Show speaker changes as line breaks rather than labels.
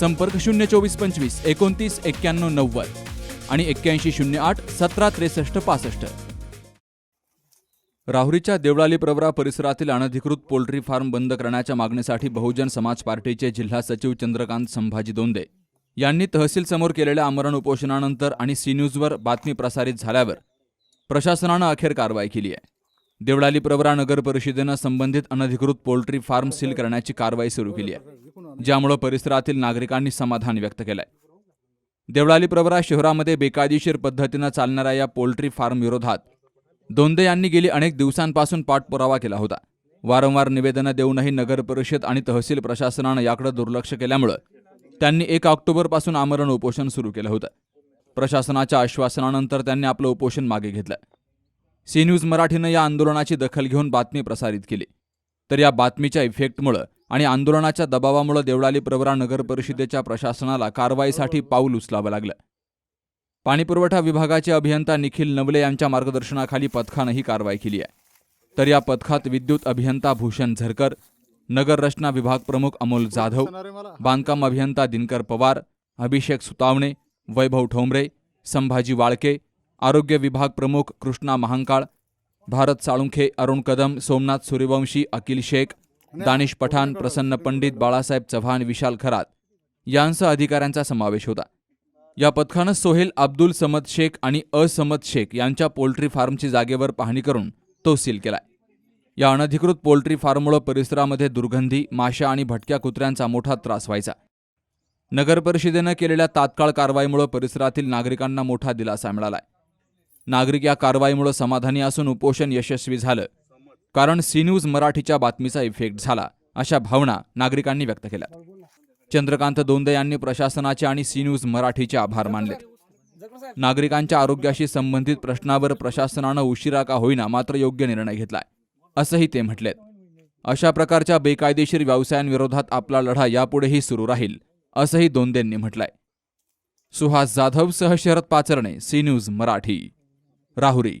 संपर्क शून्य चोवीस पंचवीस एकोणतीस एक्क्याण्णव नव्वद आणि एक्क्याऐंशी शून्य आठ सतरा त्रेसष्ट पासष्ट. राहुरीच्या देवळाली प्रवरा परिसरातील अनधिकृत पोल्ट्री फार्म बंद करण्याच्या मागणीसाठी बहुजन समाज पार्टीचे जिल्हा सचिव चंद्रकांत संभाजी दोंदे यांनी तहसील समोर केलेल्या आमरण उपोषणानंतर आणि सी न्यूजवर बातमी प्रसारित झाल्यावर प्रशासनानं अखेर कारवाई केली आहे. देवळाली प्रवरा नगर परिषदेनं संबंधित अनधिकृत पोल्ट्री फार्म सील करण्याची कारवाई सुरू केली आहे. ज्यामुळे परिसरातील नागरिकांनी समाधान व्यक्त केलंय. देवळाली प्रवरा शहरामध्ये बेकायदेशीर पद्धतीनं चालणाऱ्या या पोल्ट्री फार्म विरोधात दोंदे यांनी गेली अनेक दिवसांपासून पाठपुरावा केला होता. वारंवार निवेदनं देऊनही नगर परिषद आणि तहसील प्रशासनानं याकडे दुर्लक्ष केल्यामुळं त्यांनी एक ऑक्टोबरपासून आमरण उपोषण सुरू केलं होतं. प्रशासनाच्या आश्वासनानंतर त्यांनी आपलं उपोषण मागे घेतलं. सी न्यूज मराठीनं या आंदोलनाची दखल घेऊन बातमी प्रसारित केली. तर या बातमीच्या इफेक्टमुळं आणि आंदोलनाच्या दबावामुळे देवळाली प्रवरा नगर परिषदेच्या प्रशासनाला कारवाईसाठी पाऊल उचलावं लागलं. पाणीपुरवठा विभागाचे अभियंता निखिल नवले यांच्या मार्गदर्शनाखाली पथकानं ही कारवाई केली आहे. तर या पथकात विद्युत अभियंता भूषण झरकर नगर रचना विभाग प्रमुख अमोल जाधव बांधकाम अभियंता दिनकर पवार अभिषेक सुतावणे वैभव ठोंबरे संभाजी वाळके आरोग्य विभाग प्रमुख कृष्णा महांकाळ भारत साळुंखे अरुण कदम सोमनाथ सूर्यवंशी अकिल शेख दानिश पठाण प्रसन्न पंडित बाळासाहेब चव्हाण विशाल खरात यांसह अधिकाऱ्यांचा समावेश होता. या पथकानं सोहेल अब्दुल समद शेख आणि असमद शेख यांच्या पोल्ट्री फार्मची जागेवर पाहणी करून तो सील केलाय. या अनधिकृत पोल्ट्री फार्ममुळे परिसरामध्ये दुर्गंधी माशा आणि भटक्या कुत्र्यांचा मोठा त्रास व्हायचा. नगर परिषदेनं केलेल्या तात्काळ कारवाईमुळे परिसरातील नागरिकांना मोठा दिलासा मिळालाय. नागरिक या कारवाईमुळे समाधानी असून उपोषण यशस्वी झालं कारण सी न्यूज मराठीच्या बातमीचा इफेक्ट झाला अशा भावना नागरिकांनी व्यक्त केल्या. चंद्रकांत दोंदे यांनी प्रशासनाचे आणि सी न्यूज मराठीचे आभार मानले. नागरिकांच्या आरोग्याशी संबंधित प्रश्नावर प्रशासनानं उशिरा का होईना मात्र योग्य निर्णय घेतलाय असंही ते म्हटलेत. अशा प्रकारच्या बेकायदेशीर व्यवसायांविरोधात आपला लढा यापुढेही सुरू राहील असंही दोंदेंनी म्हटलंय. सुहास जाधव सह Sharad Pacharne C news Marathi. Rahuri.